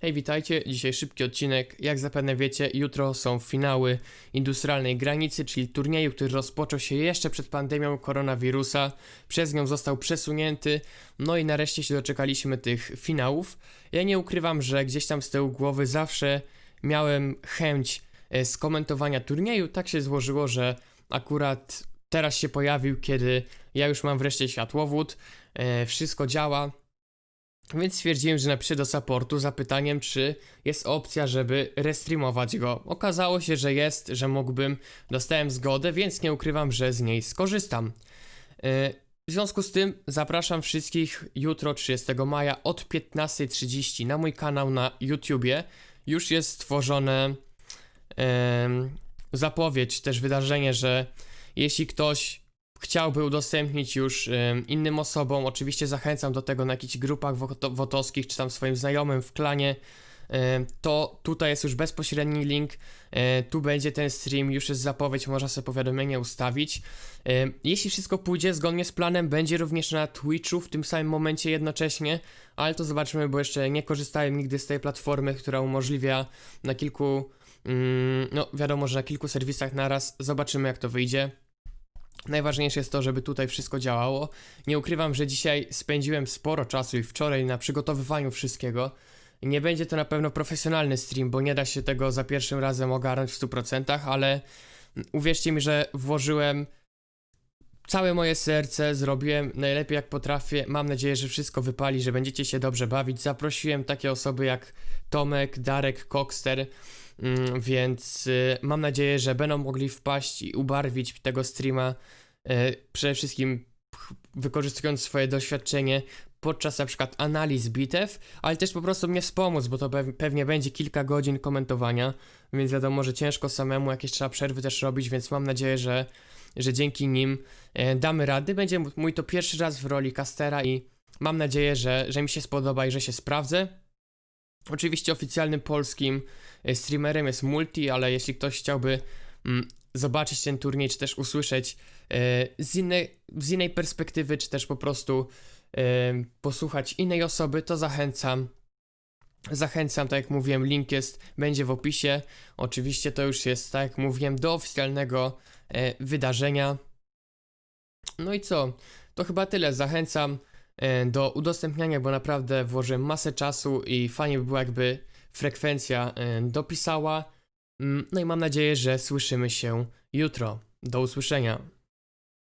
Hej, witajcie. Dzisiaj szybki odcinek. Jak zapewne wiecie, jutro są finały industrialnej granicy, czyli turnieju, który rozpoczął się jeszcze przed pandemią koronawirusa. Przez nią został przesunięty, no i nareszcie się doczekaliśmy tych finałów. Ja nie ukrywam, że gdzieś tam z tyłu głowy zawsze miałem chęć e, skomentowania turnieju. Tak się złożyło, że akurat teraz się pojawił, kiedy ja już mam wreszcie światłowód, e, wszystko działa. Więc stwierdziłem, że napiszę do supportu zapytaniem, czy jest opcja, żeby restreamować go. Okazało się, że jest, że mógłbym. Dostałem zgodę, więc nie ukrywam, że z niej skorzystam. Yy, W związku z tym zapraszam wszystkich jutro 30 maja od 15.30 na mój kanał na YouTubie. Już jest stworzone zapowiedź, też wydarzenie, że jeśli ktoś chciałby udostępnić już innym osobom, oczywiście zachęcam do tego na jakichś grupach woto- wotowskich, czy tam swoim znajomym w klanie, to tutaj jest już bezpośredni link, e, tu będzie ten stream, już jest zapowiedź, można sobie powiadomienie ustawić. Jeśli wszystko pójdzie zgodnie z planem, będzie również na Twitchu w tym samym momencie jednocześnie, ale to zobaczymy, bo jeszcze nie korzystałem nigdy z tej platformy, która umożliwia na kilku, mm, no wiadomo, że na kilku serwisach naraz, zobaczymy jak to wyjdzie. Najważniejsze jest to, żeby tutaj wszystko działało. Nie ukrywam, że dzisiaj spędziłem sporo czasu i wczoraj na przygotowywaniu wszystkiego. Nie będzie to na pewno profesjonalny stream, bo nie da się tego za pierwszym razem ogarnąć w 100%, ale uwierzcie mi, że włożyłem całe moje serce, zrobiłem najlepiej jak potrafię. Mam nadzieję, że wszystko wypali, że będziecie się dobrze bawić. Zaprosiłem takie osoby jak Tomek, Darek, Kokster, więc y, mam nadzieję, że będą mogli wpaść i ubarwić tego streama. y, Przede wszystkim wykorzystując swoje doświadczenie podczas na przykład analiz bitew, ale też po prostu mnie wspomóc, bo to pew- pewnie będzie kilka godzin komentowania, więc wiadomo, że ciężko samemu jakieś trzeba przerwy też robić, więc mam nadzieję, że, że dzięki nim e, damy rady. Będzie mój to pierwszy raz w roli castera i mam nadzieję, że, że mi się spodoba i że się sprawdzę. Oczywiście oficjalnym polskim e, streamerem jest Multi, ale jeśli ktoś chciałby mm, zobaczyć ten turniej, czy też usłyszeć e, z, innej, z innej perspektywy, czy też po prostu e, posłuchać innej osoby, to zachęcam. Zachęcam, tak jak mówiłem, link jest, będzie w opisie. Oczywiście to już jest, tak jak mówiłem, do oficjalnego wydarzenia. No i co? To chyba tyle. Zachęcam do udostępniania, bo naprawdę włożyłem masę czasu i fajnie by było, jakby frekwencja e, dopisała. Mm, No i mam nadzieję, że słyszymy się jutro. Do usłyszenia.